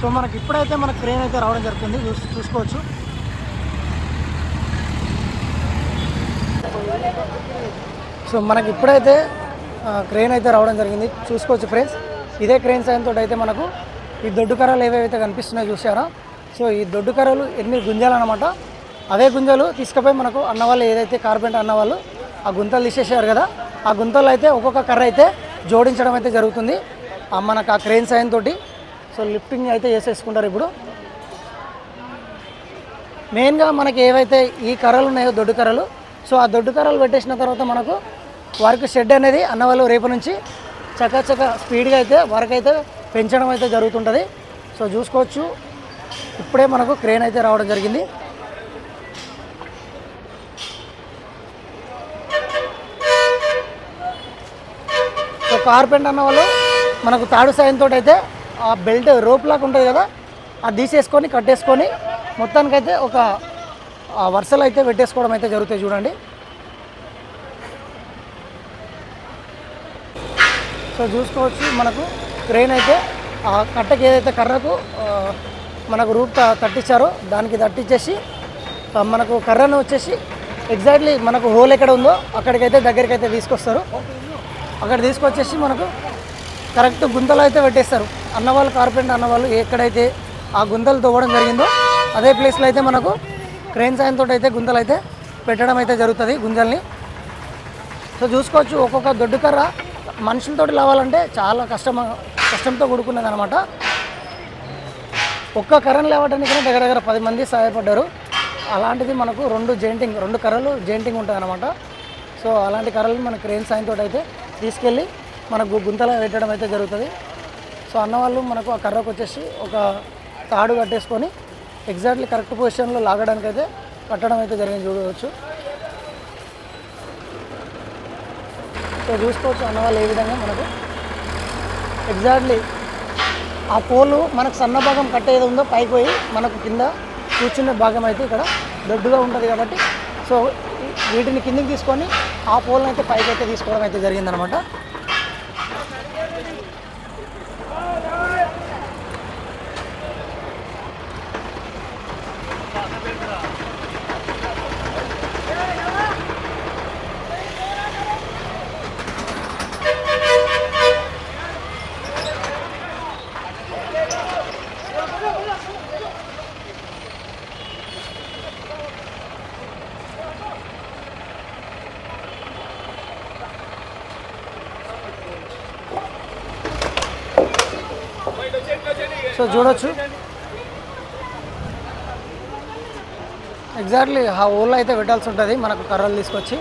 So మనకి ఇప్పుడైతే మన క్రేన్ అయితే రావడం జరుగుతుంది. చూసుకోవచ్చు. సో మనకి ఇప్పుడైతే క్రేన్ అయితే రావడం జరిగింది. చూసుకోవచ్చు ఫ్రెండ్స్. ఇదే క్రేన్ సాయంతో అయితే మనకు ఈ దొడ్డు కర్రలు ఏవైతే కనిపిస్తున్నాయో చూసారా సో ఈ దొడ్డు కర్రలు ఎన్ని గుంజాలు అనమాట అవే గుంజలు తీసుకుపోయి మనకు అన్నవాళ్ళు ఏదైతే కార్పెంటర్ అన్నవాళ్ళు ఆ గుంతలు తీసేసారు కదా ఆ గుంతలు అయితే ఒక్కొక్క కర్ర అయితే జోడించడం అయితే జరుగుతుంది. ఆ మనకు ఆ క్రేన్ సాయంతో సో లిఫ్టింగ్ అయితే చేసేసుకుంటారు ఇప్పుడు. మెయిన్గా మనకి ఏవైతే ఈ కర్రలు ఉన్నాయో దొడ్డు కర్రలు సో ఆ దొడ్డు కర్రలు పెట్టేసిన తర్వాత మనకు వర్క్ షెడ్ అనేది అన్నవాళ్ళు రేపు నుంచి చక్క స్పీడ్గా అయితే వర్క్ అయితే పెంచడం అయితే జరుగుతుంటుంది. సో చూసుకోవచ్చు. ఇప్పుడే మనకు క్రేన్ అయితే రావడం జరిగింది. సో కార్పెంట్ అన్న వాళ్ళు మనకు తాడు సాయంతో అయితే ఆ బెల్ట్ రోప్ లాగా ఉంటుంది కదా అది తీసేసుకొని కట్టేసుకొని మొత్తానికైతే ఒక వరుసలు అయితే పెట్టేసుకోవడం అయితే జరుగుతాయి చూడండి. సో చూసుకోవచ్చు మనకు క్రెయిన్ అయితే ఆ కట్టకి ఏదైతే కర్రకు మనకు రూప్ తట్టించారో దానికి తట్టించేసి మనకు కర్రను వచ్చేసి ఎగ్జాక్ట్లీ మనకు హోల్ ఎక్కడ ఉందో అక్కడికైతే దగ్గరికి అయితే తీసుకొస్తారు. అక్కడ తీసుకొచ్చేసి మనకు కరెక్ట్ గుంతలు అయితే పెట్టేస్తారు. అన్నవాళ్ళు కార్పెంటర్ అన్నవాళ్ళు ఎక్కడైతే ఆ గుంతలు తవ్వడం జరిగిందో అదే ప్లేస్లో అయితే మనకు క్రెయిన్ సాయంతో అయితే గుంతలు అయితే పెట్టడం అయితే జరుగుతుంది గుంజల్ని. సో చూసుకోవచ్చు ఒక్కొక్క దొడ్డు కర్ర మనుషులతో లేవాలంటే చాలా కష్టం కష్టంతో కూడుకున్నది అనమాట ఒక్క కర్రను లేవడానికి దగ్గర దగ్గర పది మంది సహాయపడ్డారు. అలాంటిది మనకు రెండు జెయింటింగ్ రెండు కర్రలు జెయింటింగ్ ఉంటుంది అనమాట సో అలాంటి కర్రలు మన క్రెయిన్ సాయంతో అయితే తీసుకెళ్ళి మనకు గుంతలో పెట్టడం అయితే జరుగుతుంది. సో అన్నవాళ్ళు మనకు ఆ కర్రకు వచ్చేసి ఒక తాడు కట్టేసుకొని ఎగ్జాక్ట్లీ కరెక్ట్ పొజిషన్లో లాగడానికి అయితే కట్టడం అయితే జరిగింది చూడవచ్చు. సో చూసుకోవచ్చు అన్నవాళ్ళు ఏ విధంగా మనకు. ఎగ్జాక్ట్లీ ఆ పోలు మనకు సన్న భాగం కట్టేది ఉందో పైకి పోయి మనకు కింద కూర్చునే భాగం అయితే ఇక్కడ దొడ్డుగా ఉంటుంది కాబట్టి సో వీటిని కిందికి తీసుకొని ఆ పోల్ని అయితే పైకి అయితే తీసుకోవడం అయితే జరిగిందనమాట. సో చూడొచ్చు. ఎగ్జాక్ట్లీ ఆ ఊళ్ళో అయితే పెట్టాల్సి ఉంటుంది మనకు కర్రలు తీసుకొచ్చి.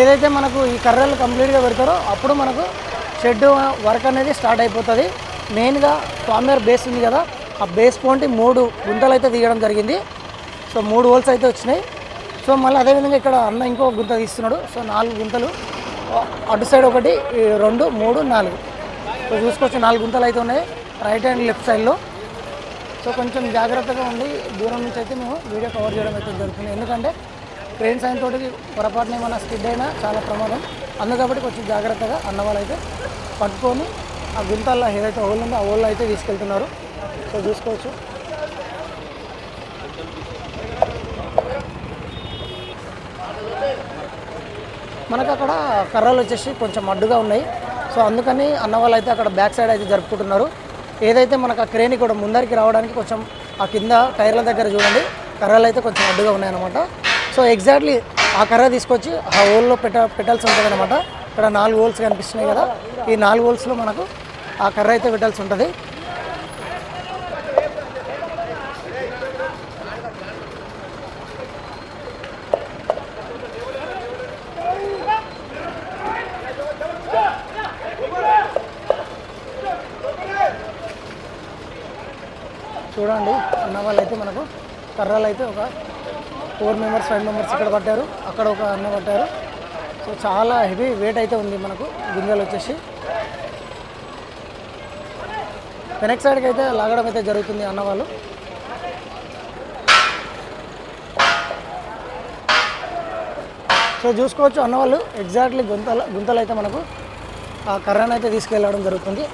ఏదైతే మనకు ఈ కర్రలు కంప్లీట్గా పెడతారో అప్పుడు మనకు షెడ్ వర్క్ అనేది స్టార్ట్ అయిపోతుంది. మెయిన్గా స్వామివారి బేస్ ఉంది కదా ఆ బేస్ పాయింట్ మూడు గుంతలు అయితే తీయడం జరిగింది. సో మూడు హోల్స్ అయితే వచ్చినాయి. సో మళ్ళీ అదేవిధంగా ఇక్కడ అన్న ఇంకో గుంత తీస్తున్నాడు. సో నాలుగు గుంతలు. అటు సైడ్ ఒకటి రెండు మూడు నాలుగు. సో చూసుకోవచ్చు నాలుగు గుంతలు అయితే ఉన్నాయి. రైట్ అండ్ లెఫ్ట్ సైడ్లో సో కొంచెం జాగ్రత్తగా ఉండి దూరం నుంచి అయితే మేము వీడియో కవర్ చేయడం అయితే జరుగుతుంది. ఎందుకంటే ట్రైన్ సైన్ తోటి పొరపాటున ఏమైనా స్కిడ్ అయినా చాలా ప్రమాదం. అందుకబట్టి కొంచెం జాగ్రత్తగా అన్నవాళ్ళు అయితే పట్టుకొని ఆ గుంతల్లో ఏదైతే హోల్ ఉందో ఆ హోల్లో అయితే తీసుకెళ్తున్నారు. సో చూసుకోవచ్చు. మనకు అక్కడ కర్రలు వచ్చేసి కొంచెం అడ్డుగా ఉన్నాయి. సో అందుకని అన్నవాళ్ళు అయితే అక్కడ బ్యాక్ సైడ్ అయితే జరుపుకుంటున్నారు. ఏదైతే మనకు ఆ క్రేన్ ఇక్కడ ముందరికి రావడానికి కొంచెం ఆ కింద టైర్ల దగ్గర చూడండి కర్రలు అయితే కొంచెం అడ్డుగా ఉన్నాయన్నమాట. సో ఎగ్జాక్ట్లీ ఆ కర్ర తీసుకొచ్చి ఆ హోల్లో పెట్ట పెట్టాల్సి ఉంటుంది అనమాట ఇక్కడ నాలుగు హోల్స్ కనిపిస్తున్నాయి కదా ఈ నాలుగు హోల్స్లో మనకు ఆ కర్ర అయితే పెట్టాల్సి ఉంటుంది. చూడండి. అన్న వాళ్ళైతే అయితే మనకు కర్రలు అయితే ఒక ఫోర్ మెంబర్స్ ఫైవ్ మెంబర్స్ ఇక్కడ పట్టారు. అక్కడ ఒక అన్న పట్టారు. సో చాలా హెవీ వెయిట్ అయితే ఉంది మనకు. గింజలు వచ్చేసి. వెనక్ సైడ్కి అయితే లాగడం అయితే జరుగుతుంది అన్న వాళ్ళు. సో చూసుకోవచ్చు అన్నవాళ్ళు ఎగ్జాక్ట్లీ గుంతల గుంతలు అయితే మనకు ఆ కర్రను అయితే తీసుకెళ్ళడం జరుగుతుంది.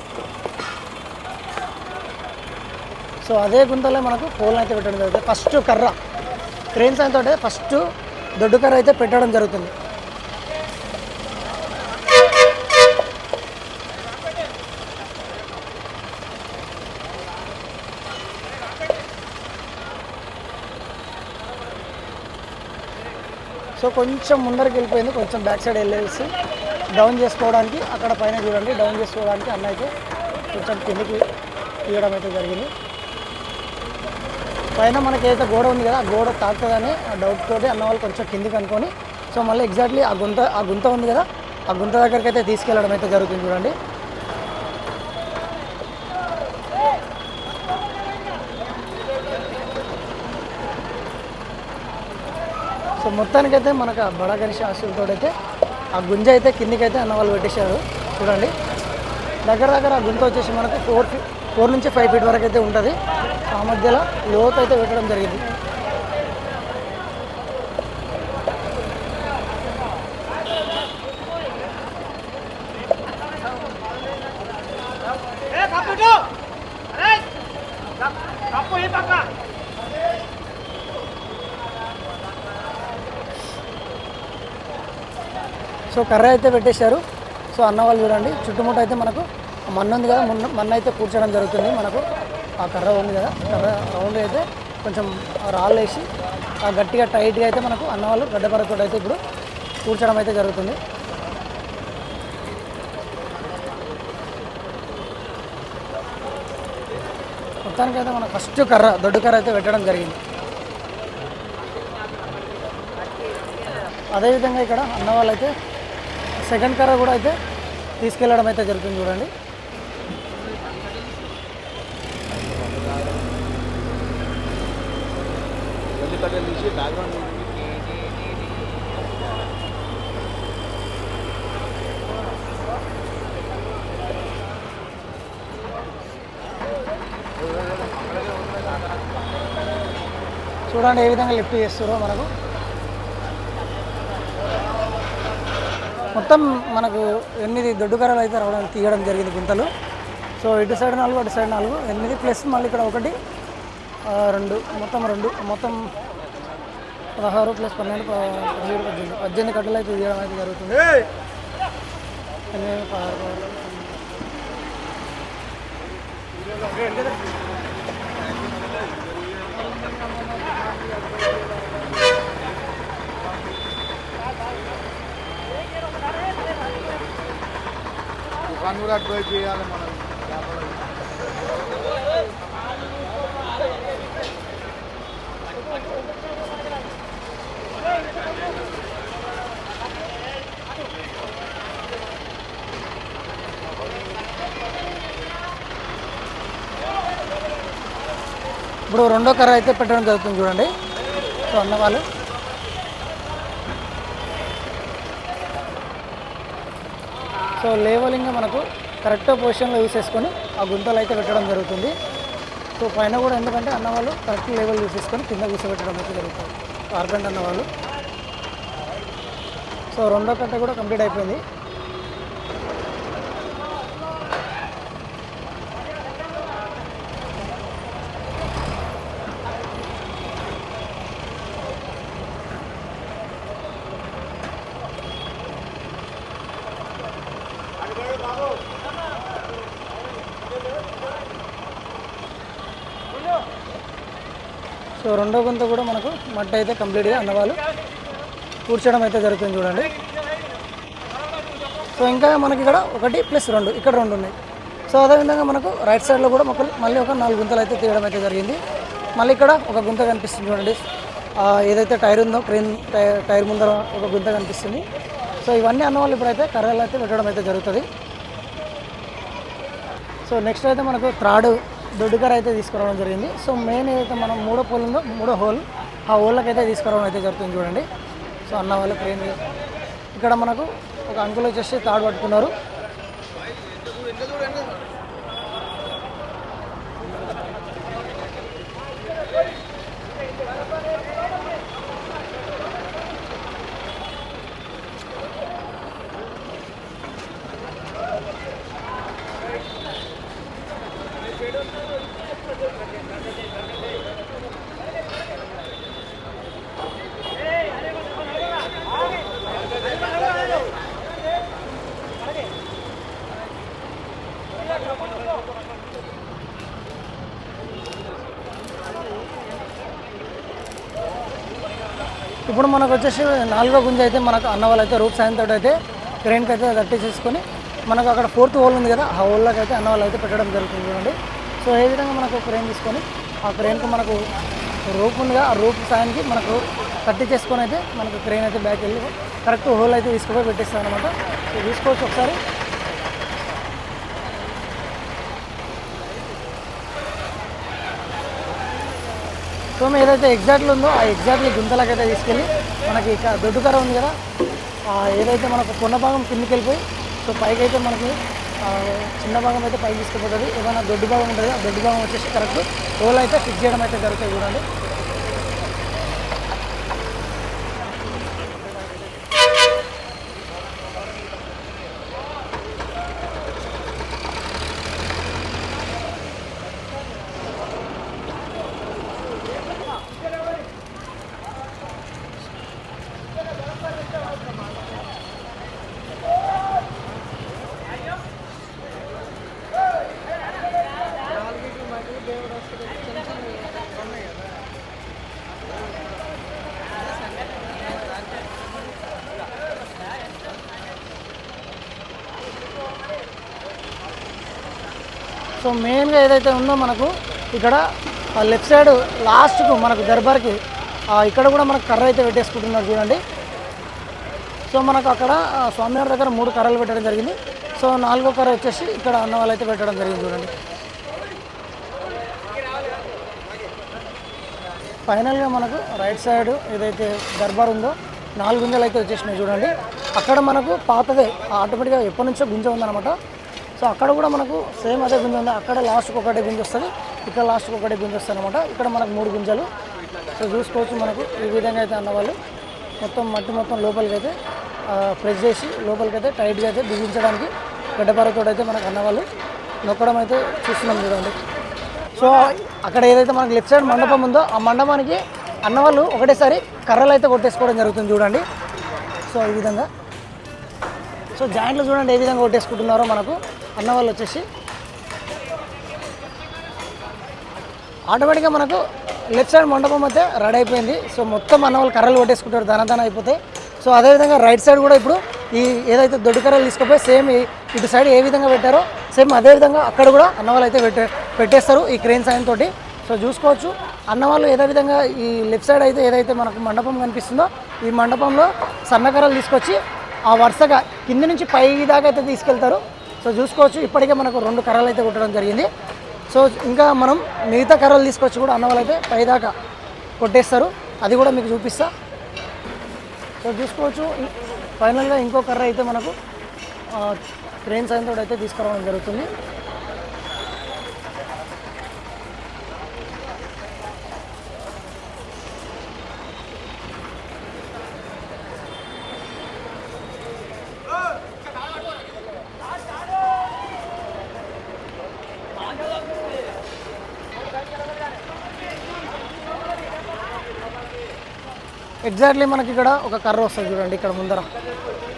సో అదే గుంతలో మనకు పోలను అయితే పెట్టడం జరుగుతుంది. ఫస్ట్ కర్ర. క్రెయిన్ సాయంతో ఫస్ట్ దొడ్డు కర్ర అయితే పెట్టడం జరుగుతుంది. సో కొంచెం ముందరికి వెళ్ళిపోయింది. కొంచెం బ్యాక్ సైడ్ వెళ్ళేసి డౌన్ చేసుకోవడానికి అక్కడ పైన చూడండి. డౌన్ చేసుకోవడానికి అన్న అయితే కొంచెం కిందికి తీయడం అయితే జరిగింది. పైన మనకైతే గోడ ఉంది కదా ఆ గోడ తాకుతుందని ఆ డౌట్ తోటి అన్న వాళ్ళు కొంచెం కిందికి అనుకొని సో మళ్ళీ ఎగ్జాక్ట్లీ ఆ గుంత ఆ గుంత ఉంది కదా ఆ గుంత దగ్గరికి అయితే తీసుకెళ్ళడం అయితే జరుగుతుంది చూడండి. సో మొత్తానికైతే మనకు ఆ బడా గణేష్ ఆశలతో అయితే ఆ గుంజ అయితే కిందికైతే అన్న వాళ్ళు పెట్టేశారు చూడండి. దగ్గర దగ్గర ఆ గుంత వచ్చేసి మనకు ఫోర్ ఫోర్ నుంచి ఫైవ్ ఫీట్ వరకు అయితే ఉంటుంది. ఆ మధ్యలో లోతు అయితే పెట్టడం జరిగింది సో కర్ర అయితే పెట్టేశారు. సో అన్న వాళ్ళు చూడండి చుట్టుముట్టు అయితే మనకు మన్ను ఉంది కదా మన్ను మన్ను అయితే కూర్చోడం జరుగుతుంది మనకు. ఆ కర్ర ఉంది కదా కర్ర రౌండ్ అయితే కొంచెం రాళ్ళు వేసి ఆ గట్టిగా టైట్గా అయితే మనకు అన్నవాళ్ళు గడ్డపరతో అయితే ఇప్పుడు కూర్చోడం అయితే జరుగుతుంది. మొత్తానికైతే మన ఫస్ట్ కర్ర దొడ్డు కర్ర అయితే పెట్టడం జరిగింది. అదేవిధంగా ఇక్కడ అన్న అయితే సెకండ్ కర్ర కూడా అయితే తీసుకెళ్ళడం అయితే జరుగుతుంది చూడండి. చూడండి ఏ విధంగా లిఫ్ట్ చేస్తారో మనకు. మొత్తం మనకు ఎనిమిది దొడ్డుకరలు అయితే రావడం తీయడం జరిగింది గుంతలు. సో ఇటు సైడ్ నాలుగు అటు సైడ్ నాలుగు ఎనిమిది ప్లస్ మళ్ళీ ఇక్కడ ఒకటి రెండు మొత్తం రెండు మొత్తం పదహారు ప్లస్ పన్నెండు ప- పదిహేడు పద్దెనిమిది పద్దెనిమిది కట్టలు అయితే తీయడం అయితే జరుగుతుంది. ఎనిమిది పదహారు పదహారు. దుకాణం కూడా అడ్వైజ్ చేయాలి మనం. ఇప్పుడు రెండో కర్ర అయితే పెట్టడం జరుగుతుంది చూడండి. సో అన్నవాళ్ళు. సో లేవలింగ్ మనకు కరెక్ట్ పొజిషన్లో యూస్ చేసుకొని ఆ గుంతలు అయితే పెట్టడం జరుగుతుంది. సో పైన కూడా ఎందుకంటే అన్నవాళ్ళు కరెక్ట్ లెవెల్ యూస్ చేసుకొని కింద కూర్చోబెట్టడం అయితే జరుగుతుంది. కార్పెంట్ అన్నవాళ్ళు. సో రెండో కట్ట కూడా కంప్లీట్ అయిపోయింది. సో రెండో గుంత కూడా మనకు మట్టి అయితే కంప్లీట్గా అన్నవాళ్ళు కూర్చోడం అయితే జరుగుతుంది చూడండి. సో ఇంకా మనకి ఇక్కడ ఒకటి ప్లస్ రెండు ఇక్కడ రెండు ఉన్నాయి. సో అదేవిధంగా మనకు రైట్ సైడ్లో కూడా మొక్కలు మళ్ళీ ఒక నాలుగు గుంతలు అయితే తీయడం అయితే జరిగింది. మళ్ళీ ఇక్కడ ఒక గుంత కనిపిస్తుంది చూడండి. ఏదైతే టైర్ ఉందో క్రెయిన్ టైర్ ముందర ఒక గుంత కనిపిస్తుంది. సో ఇవన్నీ అన్నవాళ్ళు ఇప్పుడైతే కర్రలు అయితే పెట్టడం అయితే జరుగుతుంది. సో నెక్స్ట్ అయితే మనకు త్రాడు దొడ్డుకర అయితే తీసుకురావడం జరిగింది. సో మెయిన్ అయితే మనం మూడో పోల్ ఉందో మూడో హోల్ ఆ హోళ్ళకైతే అయితే తీసుకురావడం అయితే జరుగుతుంది చూడండి. సో అన్న వాళ్ళు క్రెయిన్ ఇక్కడ మనకు ఒక అంకుల్ వచ్చేసి తాడు పట్టుకున్నారు. ఇప్పుడు మనకు వచ్చేసి నాలుగో గుంజ అయితే మనకు అన్న వాళ్ళు అయితే రూప్ సాయంతో అయితే క్రెయిన్కి అయితే తట్టించేసుకొని మనకు అక్కడ ఫోర్త్ హోల్ ఉంది కదా ఆ హోల్లోకి అయితే అన్న వాళ్ళు అయితే పెట్టడం జరుగుతుంది చూడండి సో ఏ విధంగా మనకు క్రెయిన్ తీసుకొని ఆ క్రెయిన్కి మనకు రూప్ ఉందిగా ఆ రూప్ సాయానికి మనకు కట్టి చేసుకొని అయితే మనకు క్రెయిన్ అయితే బ్యాక్ వెళ్ళి కరెక్ట్ హోల్ అయితే తీసుకుపోయి పెట్టేస్తాం అనమాట సో తీసుకోవచ్చు ఒకసారి. సో మేము ఏదైతే ఎగ్జాక్ట్లు ఉందో ఆ ఎగ్జాక్ట్లీ గుంతలకైతే తీసుకెళ్ళి మనకి ఇక్కడ దొడ్డు ఉంది కదా ఆ ఏదైతే మనకు కొండ భాగం కిందికి వెళ్ళిపోయి సో పైకి అయితే మనకి చిన్న భాగం అయితే పైకి తీసుకుపోతుంది. ఏదైనా దొడ్డు భాగం ఉంటుంది ఆ దొడ్డు భాగం వచ్చేసి కరెక్ట్ రోల్ అయితే ఫిక్స్ చేయడం అయితే జరుగుతుంది చూడండి. సో మెయిన్గా ఏదైతే ఉందో మనకు ఇక్కడ లెఫ్ట్ సైడ్ లాస్ట్కు మనకు దర్బార్కి ఇక్కడ కూడా మనకు కర్ర అయితే పెట్టేసుకుంటున్నారు చూడండి. సో మనకు అక్కడ స్వామివారి దగ్గర మూడు కర్రలు పెట్టడం జరిగింది. సో నాలుగో కర్ర వచ్చేసి ఇక్కడ అన్నవాళ్ళు అయితే పెట్టడం జరిగింది చూడండి. ఫైనల్గా మనకు రైట్ సైడ్ ఏదైతే దర్బార్ ఉందో నాలుగు గుంజలు అయితే వచ్చేసినాయి చూడండి. అక్కడ మనకు పాతదే ఆటోమేటిక్గా ఎప్పటి నుంచో గుంజ ఉందన్నమాట. సో అక్కడ కూడా మనకు సేమ్ అదే గుంజ ఉంది. అక్కడ లాస్ట్కి ఒకటే గుంజ వస్తుంది. ఇక్కడ లాస్ట్కి ఒకటే గుంజ వస్తుంది అనమాట ఇక్కడ మనకు మూడు గుంజలు. సో చూసుకోవచ్చు మనకు ఈ విధంగా అయితే అన్నవాళ్ళు. మొత్తం మట్టి మొత్తం లోపలికి అయితే ప్రెస్ చేసి లోపలికి అయితే టైట్గా అయితే బిగించడానికి గడ్డపారతో అయితే మనకు అన్నవాళ్ళు నొక్కడం అయితే చూస్తున్నాం చూడండి. సో అక్కడ ఏదైతే మనకు లెఫ్ట్ సైడ్ మండపం ఉందో ఆ మండపానికి అన్నవాళ్ళు ఒకటేసారి కర్రలు అయితే కొట్టేసుకోవడం జరుగుతుంది చూడండి. సో ఈ విధంగా. సో జాయింట్లు చూడండి ఏ విధంగా కొట్టేసుకుంటున్నారో మనకు. అన్న వాళ్ళు వచ్చేసి. ఆటోమేటిక్గా మనకు లెఫ్ట్ సైడ్ మండపం అయితే రెడీ అయిపోయింది. సో మొత్తం అన్న వాళ్ళు కర్రలు కొట్టేసుకుంటారు దాన అయిపోతాయి సో అదేవిధంగా రైట్ సైడ్ కూడా ఇప్పుడు ఈ ఏదైతే దొడ్డు కర్రలు తీసుకుపోయి సేమ్ ఇటు సైడ్ ఏ విధంగా పెట్టారో సేమ్ అదే విధంగా అక్కడ కూడా అన్న వాళ్ళు అయితే పెట్టే పెట్టేస్తారు ఈ క్రేన్ సాయంతో సో చూసుకోవచ్చు అన్నవాళ్ళు ఏదో విధంగా ఈ లెఫ్ట్ సైడ్ అయితే ఏదైతే మనకు మండపం కనిపిస్తుందో ఈ మండపంలో సన్నకర్రలు తీసుకొచ్చి ఆ వరుసగా కింది నుంచి పై దాకా అయితే తీసుకెళ్తారు. సో చూసుకోవచ్చు. ఇప్పటికే మనకు రెండు కర్రలు అయితే కొట్టడం జరిగింది. సో ఇంకా మనం మిగతా కర్రలు తీసుకొచ్చి కూడా అన్న వాళ్ళైతే పైదాకా కొట్టేస్తారు. అది కూడా మీకు చూపిస్తా. సో చూసుకోవచ్చు. ఫైనల్గా ఇంకో కర్ర అయితే మనకు ట్రైన్ సాయంతో అయితే తీసుకురావడం జరుగుతుంది. ఎగ్జాక్ట్లీ మనకి ఇక్కడ ఒక కర్ర వస్తుంది చూడండి ఇక్కడ ముందర.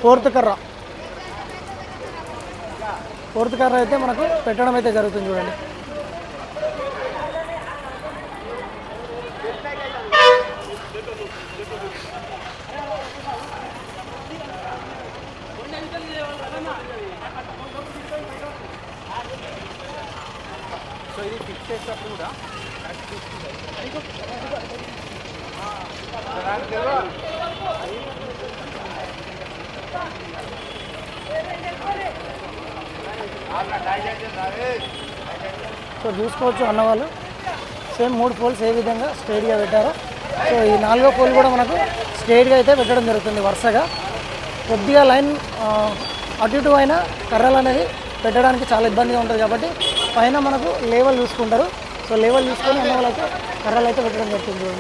ఫోర్త్ కర్ర. ఫోర్త్ కర్ర అయితే మనకు పెట్టడం అయితే జరుగుతుంది చూడండి. సో సో చూసుకోవచ్చు అన్నవాళ్ళు సేమ్ మూడు పోల్స్ ఏ విధంగా స్ట్రేట్గా పెట్టారో. సో ఈ నాలుగో పోల్ కూడా మనకు స్ట్రేట్గా అయితే పెట్టడం జరుగుతుంది వరుసగా. కొద్దిగా లైన్ అటు ఇటు అయినా కర్రలు అనేది పెట్టడానికి చాలా ఇబ్బందిగా ఉంటుంది కాబట్టి పైన మనకు లేవల్ చూసుకుంటారు. సో లేవల్ చూసుకొని అన్న వాళ్ళైతే కర్రలు అయితే పెట్టడం జరుగుతుంది.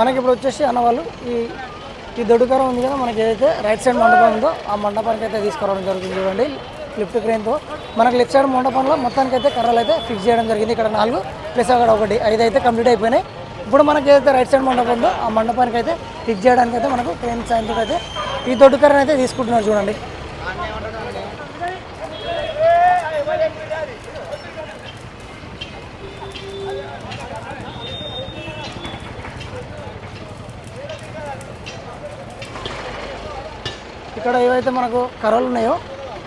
మనకి ఇప్పుడు వచ్చేసి అన్నవాళ్ళు ఈ ఈ దొడ్డుకర ఉంది కదా మనకి ఏదైతే రైట్ సైడ్ మండపం ఉందో ఆ మండపానికి అయితే తీసుకురావడం జరుగుతుంది చూడండి. లిఫ్ట్ క్రెయిన్తో మనకి లెఫ్ట్ సైడ్ మండపంలో మొత్తానికి అయితే కర్రలు అయితే ఫిక్స్ చేయడం జరిగింది. ఇక్కడ నాలుగు ప్లస్ అక్కడ ఒకటి ఐదు అయితే కంప్లీట్ అయిపోయినాయి. ఇప్పుడు మనకి ఏదైతే రైట్ సైడ్ మండపం ఉందో ఆ మండపానికి అయితే ఫిక్స్ చేయడానికి అయితే మనకు క్రెయిన్ సాయంత్రం అయితే ఈ దొడ్డుకర్రను అయితే తీసుకుంటున్నారు చూడండి. ఇక్కడ ఏవైతే మనకు కర్రలు ఉన్నాయో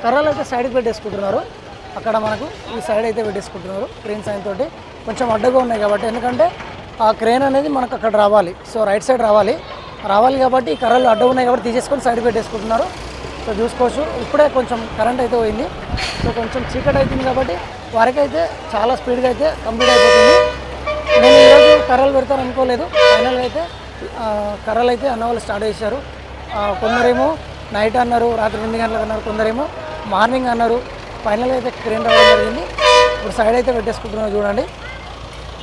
కర్రలు అయితే సైడ్కి పెట్టేసుకుంటున్నారు. అక్కడ మనకు ఈ సైడ్ అయితే పెట్టేసుకుంటున్నారు క్రెయిన్ సైన్ తోటి. కొంచెం అడ్డగా ఉన్నాయి కాబట్టి ఎందుకంటే ఆ క్రెయిన్ అనేది మనకు అక్కడ రావాలి. సో రైట్ సైడ్ రావాలి. రావాలి కాబట్టి ఈ కర్రలు అడ్డ ఉన్నాయి కాబట్టి తీసేసుకొని సైడ్ పెట్టేసుకుంటున్నారు. సో చూసుకోవచ్చు. ఇప్పుడే కొంచెం కరెంట్ అయితే పోయింది. సో కొంచెం చీకటి అవుతుంది కాబట్టి వరకైతే చాలా స్పీడ్గా అయితే కంప్లీట్ అయిపోతుంది. నేను ఈరోజు కర్రలు పెడతాను అనుకోలేదు. ఫైనల్గా అయితే కర్రలు అయితే అన్న వాళ్ళు స్టార్ట్ చేశారు కొందరేమో నైట్ అన్నారు రాత్రి ఎనిమిది గంటలకు అన్నారు కొందరేమో. మార్నింగ్ అన్నారు. ఫైనల్గా అయితే క్రేన్ రావడం జరిగింది. ఇప్పుడు సైడ్ అయితే పెట్టేసుకుంటున్నారు చూడండి.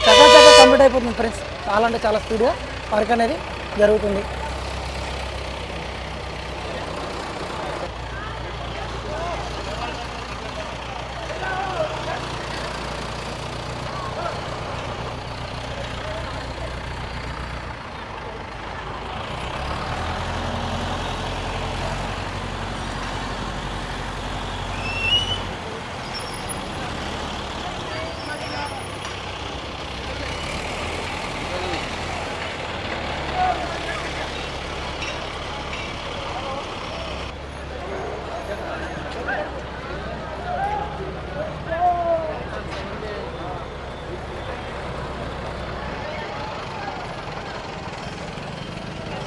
చక్కగా చక్కగా కంప్లీట్ అయిపోతుంది ఫ్రెండ్స్. చాలా అంటే చాలా స్పీడ్గా వర్క్ అనేది జరుగుతుంది.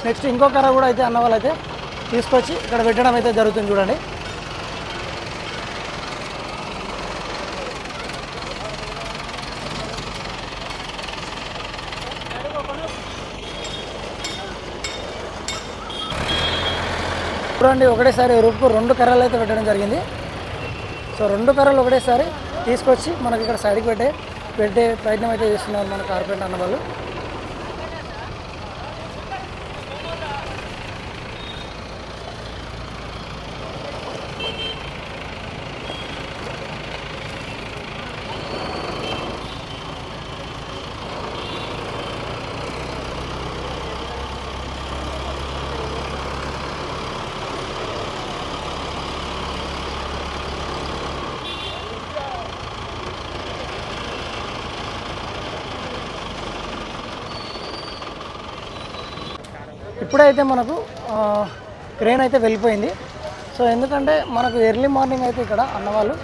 నెక్స్ట్ ఇంకో కర్ర కూడా అయితే అన్న వాళ్ళు అయితే తీసుకొచ్చి ఇక్కడ పెట్టడం అయితే జరుగుతుంది చూడండి. చూడండి ఒకటేసారి రూపుకు రెండు కర్రలు అయితే పెట్టడం జరిగింది. సో రెండు కర్రలు ఒకటేసారి తీసుకొచ్చి మనకి ఇక్కడ సైడ్కి పెట్టే పెట్టే ప్రయత్నం అయితే చేస్తున్నారు మన కార్పెంటర్ అన్న వాళ్ళు. ఇప్పుడైతే మనకు క్రేన్ అయితే వెళ్ళిపోయింది. సో ఎందుకంటే మనకు ఎర్లీ మార్నింగ్ అయితే ఇక్కడ అన్నవాళ్ళు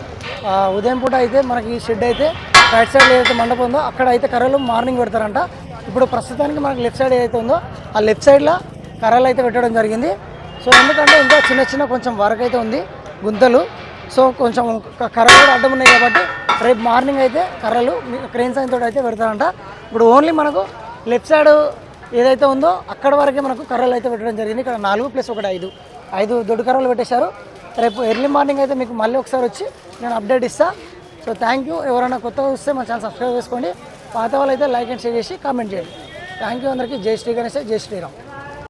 ఉదయం పూట అయితే మనకి షెడ్ అయితే రైట్ సైడ్ ఏదైతే మండపం ఉందో అక్కడ అయితే కర్రలు మార్నింగ్ పెడతారంట. ఇప్పుడు ప్రస్తుతానికి మనకి లెఫ్ట్ సైడ్ ఏదైతే ఉందో ఆ లెఫ్ట్ సైడ్లో కర్రలు అయితే పెట్టడం జరిగింది. సో ఎందుకంటే ఇంకా చిన్న చిన్న కొంచెం వరకు అయితే ఉంది గుంతలు. సో కొంచెం కర్రలు కూడా అడ్డం ఉన్నాయి కాబట్టి రేపు మార్నింగ్ అయితే కర్రలు క్రెయిన్ సైన్ తోటి అయితే పెడతారంట. ఇప్పుడు ఓన్లీ మనకు లెఫ్ట్ సైడ్ ఏదైతే ఉందో అక్కడ వరకే మనకు కర్రలు అయితే పెట్టడం జరిగింది. ఇక్కడ నాలుగు ప్లస్ ఒకటి ఐదు. ఐదు దొడ్డు కర్రలు పెట్టేశారు. రేపు ఎర్లీ మార్నింగ్ అయితే మీకు మళ్ళీ ఒకసారి వచ్చి నేను అప్డేట్ ఇస్తాను సో థ్యాంక్ యూ ఎవరైనా కొత్తగా వస్తే మన ఛానల్ సబ్స్క్రైబ్ చేసుకోండి. పాత వాళ్ళు అయితే లైక్ అండ్ షేర్ చేసి కామెంట్ చేయండి. థ్యాంక్ యూ అందరికీ. జై శ్రీ గణేష్ జై శ్రీరామ్.